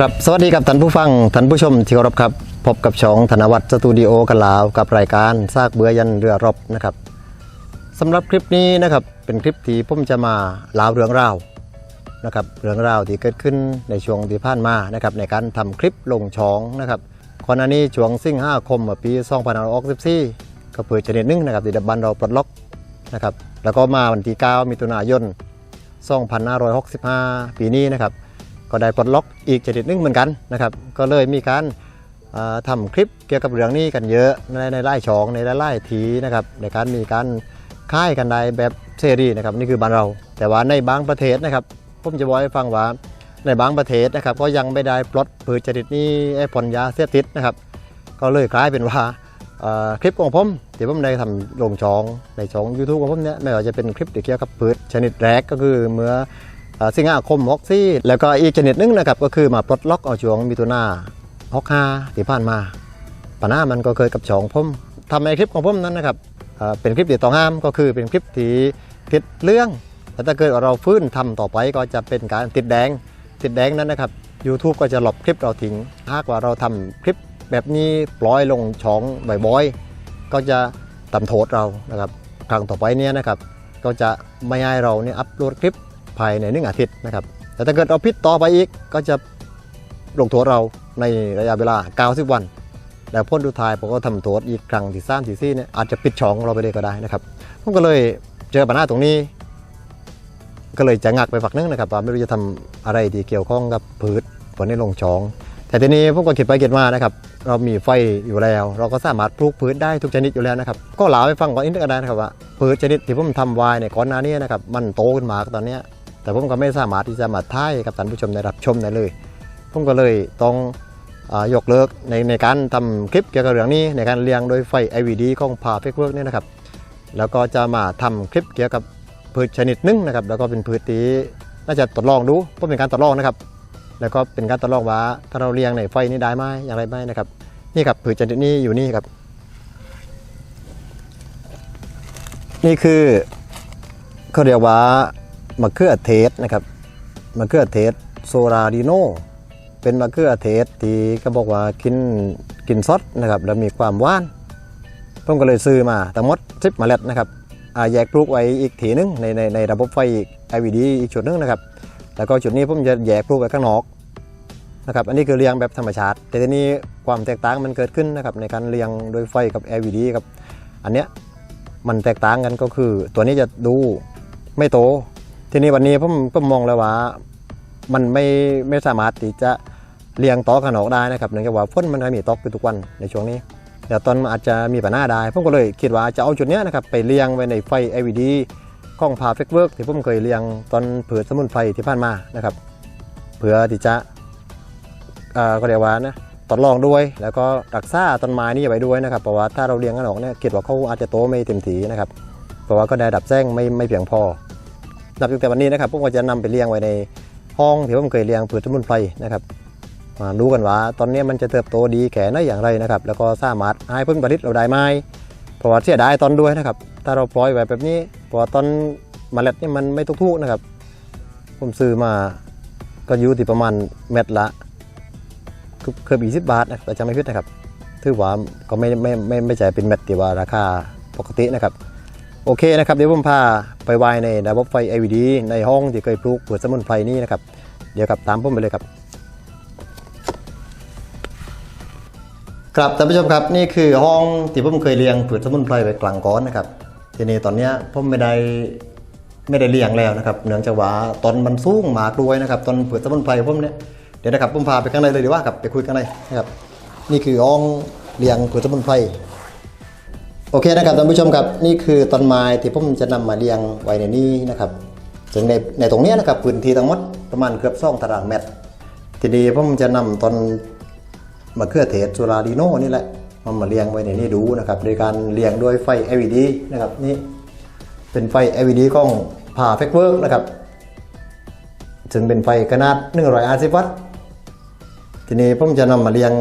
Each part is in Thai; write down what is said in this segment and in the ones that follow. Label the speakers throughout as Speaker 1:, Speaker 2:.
Speaker 1: ครับสวัสดีครับท่านผู้ฟังท่านผู้ชมที่เคารพครับ พบกับช่องธนวัฒน์สตูดิโอกันแลาวกับรายการซากเบือยันเรือรบนะครับสำหรับคลิปนี้นะครับเป็นคลิปที่ผมจะมาเล่าเรื่องราวนะครับเรื่องราวที่เกิดขึ้นในช่วงที่ผ่านมานะครับในการทำคลิปลงช่องนะครับก่อนหน้านี้ช่วงสิงหาคมปี2564ก็เปิดชนิดหนึงนะครับที่ดับบันเราปลดล็อกนะครับแล้วก็มาวันที่ 9 มิถุนายน 2565 ปีนี้นะครับ ก็ได้ปลดล็อกอีกชนิดนึงเหมือนกันนะครับก็เลยมีการเอ่อทำคลิปเกี่ยวกับเรื่องนี้กันเยอะในในไล่ช่องในไล่ทีนะครับในการมีการค่ายกันได้แบบเสรีนะครับนี่คือบ้านเรา แต่ว่าในบางประเทศนะครับผมจะบอกให้ฟังว่าในบางประเทศนะครับก็ยังไม่ได้ปลดผืนชนิดนี้ไอ้ผลยาเสพติดนะครับ ก็เลยกลายเป็นว่าคลิปของผมที่ผมได้ทำลงช่องในช่อง YouTube ของผมเนี่ยไม่ว่าจะเป็นคลิปที่เกี่ยวกับพืชชนิดแรกก็คือเมื่อ สิงหาคมฮอกซี่แล้วก็อีกชนิดหนึงนะครับก็คือมาปลดล็อกเอาช่วงมิถุนาฮอกฮาที่ผ่านมาปัญหามันก็เคยกับช่องผมทำในคลิปของผมนั้นนะครับเป็นคลิปที่ต้องห้ามก็คือเป็นคลิปที่ผิดเรื่องแต่ถ้าเกิดเราฟื้นทำต่อไปก็จะเป็นการติดแดง ติดแดงนั้นนะครับ YouTube ก็จะหลบคลิปเราทิ้งหากว่าเราทำคลิปแบบนี้ปล่อยลงช่องบ่อยๆก็จะตำโทษเรานะครับ ครั้งต่อไปเนี้ยนะครับ ก็จะไม่ให้เราเนี่ยอัปโหลดคลิป ภายในหนึ่งอาทิตย์นะครับแต่ถ้าเกิดเราพิษต่อไปอีกก็จะลงโทษเราในระยะเวลา 90 วัน แล้วพ้นดูทายผมก็ทำโทษอีกครั้งที่สามที่สี่เนี่ยอาจจะปิดช่องเราไปเลยก็ได้นะครับผมก็เลยเจอปัญหาตรงนี้ ก็เลยจะงักไปฝักนึงนะครับว่าไม่รู้จะทำอะไรที่เกี่ยวข้องกับพืชผลในลงช่อง แต่ทีนี้ผมก็คิดไปคิดมานะครับ เรามีไฟอยู่แล้ว เราก็สามารถปลูกพืชได้ทุกชนิดอยู่แล้วนะครับ ก็เล่าให้ฟังก่อนนิดนึงก็ได้นะครับว่าพืชชนิดที่ผมทำไว้เนี่ยก่อนหน้านี้นะครับมันโตขึ้นมาตอนนี้ แต่ผมก็ไม่สามารถที่จะมาท้ายกับท่านผู้ชมได้รับชมได้เลย ผมก็เลยต้องอยกเลิกในในการทำคลิปเกี่ยวกับเรื่องนี้ในการเรียงโดยไฟ IVD ของผ่าเฟกเวิร์กเนี่ยนะครับ แล้วก็จะมาทำคลิปเกี่ยวกับพืชชนิดหนึงนะครับ แล้วก็เป็นพืชที่น่าจะทดลองดูเพราะเป็นการทดลองนะครับ แล้วก็เป็นการทดลองว่าถ้าเราเรียงในไฟนี้ได้ไหมอย่างไรไหมนะครับ นี่ครับพืชชนิดนี้อยู่นี่ครับ นี่คือเขาเรียกว่า มะเขือเทศนะครับมะเขือเทศโซราดิโนเป็นมะเขือเทศที่เขาบอกว่ากินกินซดนะครับแล้วมีความหวานผมก็เลยซื้อมาทั้งหมดสิบเมล็ดนะครับอาแยกปลูกไว้อีกถีนึงในในในระบบไฟอีก IVD อีกจุดนึงนะครับ แล้วก็จุดนี้ผมจะแยกปลูกไว้ข้างนอกนะครับอันนี้คือเรียงแบบธรรมชาติ แต่ทีนี้ความแตกต่างมันเกิดขึ้นนะครับในการเรียงโดยไฟกับ LED กับ อันเนี้ยมันแตกต่างกันก็คือตัวนี้จะดูไม่โต ทีนี้วันนี้ผมก็มองแล้วว่า มันไม่ไม่สามารถที่จะเลี้ยงต่อขนอกได้นะครับเนื่องจากว่าฝนมันไม่มีตกไปทุกวันในช่วงนี้เดี๋ยวตอนอาจจะมีปัญหาได้ผมก็เลยคิดว่าจะเอาจุดนี้นะครับไปเลี้ยงไว้ในไฟ LED ของพาเฟกเวิร์กที่ผมเคยเลี้ยงตอนเผือสมุนไพรที่ผ่านมานะครับเพื่อที่จะเอ่อก็เรียกว่านะทดลองด้วย แล้วก็รักษาต้นไม้นี่ไว้ด้วยนะครับเพราะว่าถ้าเราเลี้ยงกันออกเนี่ยคิดว่าเขาอาจจะโตไม่เต็มทีนะครับเพราะว่าก็ได้ดับแจ้งไม่ไม่เพียงพอ นับตั้งแต่วันนี้นะครับผมก็จะนำไปเลี้ยงไว้ในห้องที่ผมเคยเลี้ยงพืชสมุนไพรนะครับมาดูกันว่าตอนนี้มันจะเติบโตดีแค่ไหนอย่างไรนะครับ แล้วก็สามารถให้ผลผลิตเราได้ไหมเพราะว่าเสียดายตอนด้วยนะครับ ถ้าเราปล่อยไว้แบบนี้เพราะว่าตอนเมล็ดนี่มันไม่ทุกๆนะครับ ผมซื้อมาก็อยู่ที่ประมาณเม็ดละเกือบยี่สิบบาทนะแต่จะไม่ผิดนะครับถือว่าก็ไม่ไม่ไม่ไม่ใช่เป็นเม็ดที่ว่าราคาปกตินะครับ โอเคนะครับเดี๋ยวผมพาไปไว้ในระบบไฟ LED ในห้องที่เคยปลูกเปิดสมุนไพรนี่นะครับ เดี๋ยวกับตามผมไปเลยครับ ครับท่านผู้ชมครับนี่คือห้องที่ผมเคยเลี้ยงผืนสมุนไพรไว้กลางก้อนนะครับ ทีนี้ตอนนี้ผมไม่ได้ไม่ได้เลี้ยงแล้วนะครับเนื่องจากว่าตอนมันสูงหมากด้วยนะครับตอนผืนสมุนไพรผมเนี่ยเดี๋ยวนะครับผมพาไปข้างในเลยดีกว่าครับไปคุยข้างในนะครับนี่คือห้องเลี้ยงผืนสมุนไพร โอเคนะครับท่านผู้ชมครับนี่คือต้นไม้ที่ผมจะนำมาเลี้ยงไว้ในนี้นะครับถึงในในตรงนี้นะครับพื้นที่ทั้งหมดประมาณเกือบสองตารางเมตร ทีนี้ผมจะนำต้นมะเขือเทศสุราดีโน่นี่แหละมันมาเลี้ยงไว้ในนี้ดูนะครับโดยการเลี้ยงด้วยไฟ LED นะครับนี่เป็นไฟ LED ของผ่าเฟกเวิร์กนะครับซึ่งเป็นไฟขนาด 150 วัตต์ ทีนี้ผมจะนำมาเลี้ยง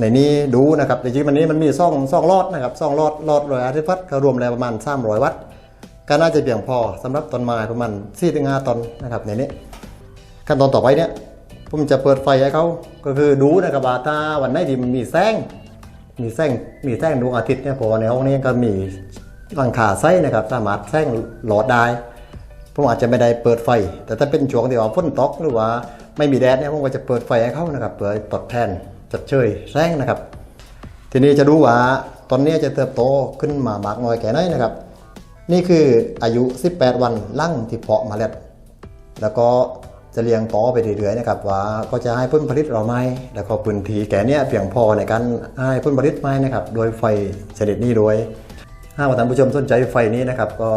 Speaker 1: ในนี้ดูนะครับจริงๆมันนี้มันมีซ่องซ่องลอดนะครับซ่องลอดลอดร้อยอาร์ติฟัตก็รวมแล้วประมาณ300วัตต์ก็น่าจะเพียงพอสำหรับต้นไม้ประมาณ4-5ต้นนะครับในนี้ ขั้นตอนต่อไปเนี่ยผมจะเปิดไฟให้เขาก็คือดูนะครับว่าถ้าวันไหนที่มันมีแสงมีแสงมีแสงดวงอาทิตย์เนี่ยพราะว่าในห้องนี้ก็มีหลังคาไส้นะครับสามารถแสงหลอดได้ผมอาจจะไม่ได้เปิดไฟ แต่ถ้าเป็นช่วงที่ว่าฝนตกหรือว่าไม่มีแดดเนี่ยผมก็จะเปิดไฟให้เขานะครับเพื่อตดแทน จัดเชยแสงนะครับ ทีนี้จะดูว่าตอนนี้จะเติบโตขึ้นมามากน้อยแค่ไหนนะครับ นี่คืออายุ 18 วันลั่งที่เพาะมาเล็ด แล้วก็จะเลี้ยงต่อไปเรื่อยๆนะครับว่าก็จะให้ผลผลิตเราไหมแล้วก็พื้นที่แก่เนี้ยเพียงพอในการให้ผลผลิตไหมนะครับโดยไฟชนิดนี้โดยถ้าท่านผู้ชมสนใจไฟนี้นะครับก็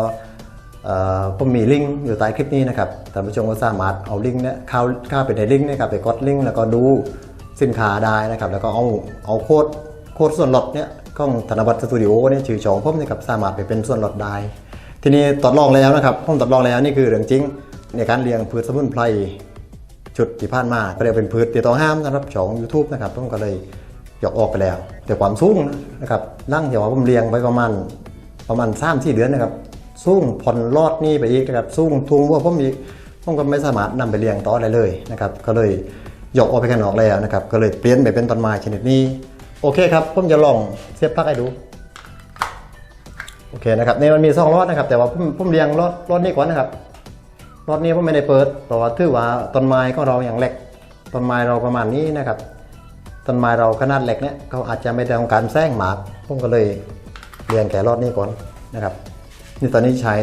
Speaker 1: ผมมีลิงก์อยู่ใต้คลิปนี้นะครับท่านผู้ชมก็สามารถเอาลิงก์เนี้ยเข้าเข้าไปในลิงก์นะครับไปกดลิงก์แล้วก็ดู สินค้าได้นะครับ แล้วก็เอาเอาโค้ดโค้ดส่วนลดเนี้ยของธนบัตรสตูดิโอเนี่ยชื่อชองผมนะครับสามารถไปเป็นส่วนลดได้ ทีนี้ทดลองแล้วนะครับผมทดลองแล้วนี่คือเรื่องจริงในการเลี้ยงพืชสมุนไพรชุดที่ผ่านมาก็เรียกเป็นพืชที่ต้องห้ามสำหรับช่อง YouTube นะครับผมก็เลยยกออกไปแล้ว แต่ความสูงนะครับนั่งเดี๋ยวผมเลี้ยงไปประมาณประมาณ3 4เดือนนะครับสูงผ่อนรอดนี่ไปอีกนะครับสูงทุงว่าผมอีกผมก็ไม่สามารถนำไปเลี้ยงต่อได้เลยนะครับ ก็เลย ยกออกไปข้างนอกแล้วนะครับ ก็เลยเปลี่ยนไปเป็นต้นไม้ชนิดนี้ โอเคครับ ผมจะลองเสียบปลั๊กให้ดู โอเคนะครับนี่มันมีสองรอดนะครับ แต่ว่าผมผมเรียงรอดรอดนี้ก่อนนะครับรอดนี้ผมไม่ได้เปิดเพราะว่าถือว่าต้นไม้ของเราอย่างเล็กต้นไม้เราประมาณนี้นะครับต้นไม้เราขนาดเล็กเนี่ยเขาอาจจะไม่ได้ต้องการแซงหมากผมก็เลยเรียงแก่รอดนี้ก่อนนะครับ นี่ตอนนี้ใช้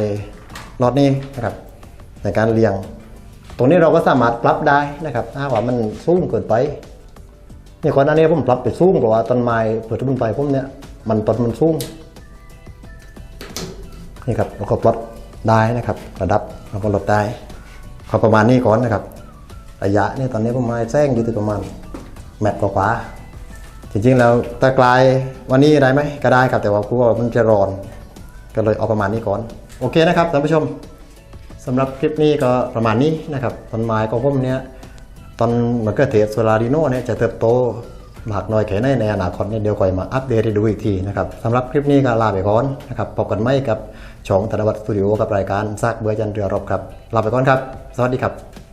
Speaker 1: รอดนี้นะครับในการเรียง ตรงนี้เราก็สามารถปรับได้นะครับถ้าว่ามันสูงเกินไปนี่ก่อนหน้านี้ผมปรับไปสูงเพราะว่าต้นไม้เปิดทุนไฟผมเนี่ยมันต้นมันสูงนี่ครับเราก็ปลดได้นะครับ ระดับเราก็ลดได้ขอประมาณนี้ก่อนนะครับระยะนี่ตอนนี้ผมมาแซงอยู่ที่ประมาณแมตรกว่าจริงๆแล้วตะกลายวันนี้ได้ไหมก็ได้ครับแต่ว่ากูว่ามันจะร้อน ก็เลยเอาประมาณนี้ก่อน โอเคนะครับท่านผู้ชม สำหรับคลิปนี้ก็ประมาณนี้นะครับต้นไม้ของผมเนี้ยตอนมะเขือเทศโซลาริโนเนี่ยจะเติบโตมากน้อยแค่ไหนในอนาคตเนี่ยเดี๋ยวคอยมาอัปเดตให้ดูอีกทีนะครับสำหรับคลิปนี้ก็ลาไปก่อนนะครับพบกันใหม่กับช่องธนวัฒน์สตูดิโอกับรายการซากเบื่อจันเรือรบครับลาไปก่อนครับ สวัสดีครับ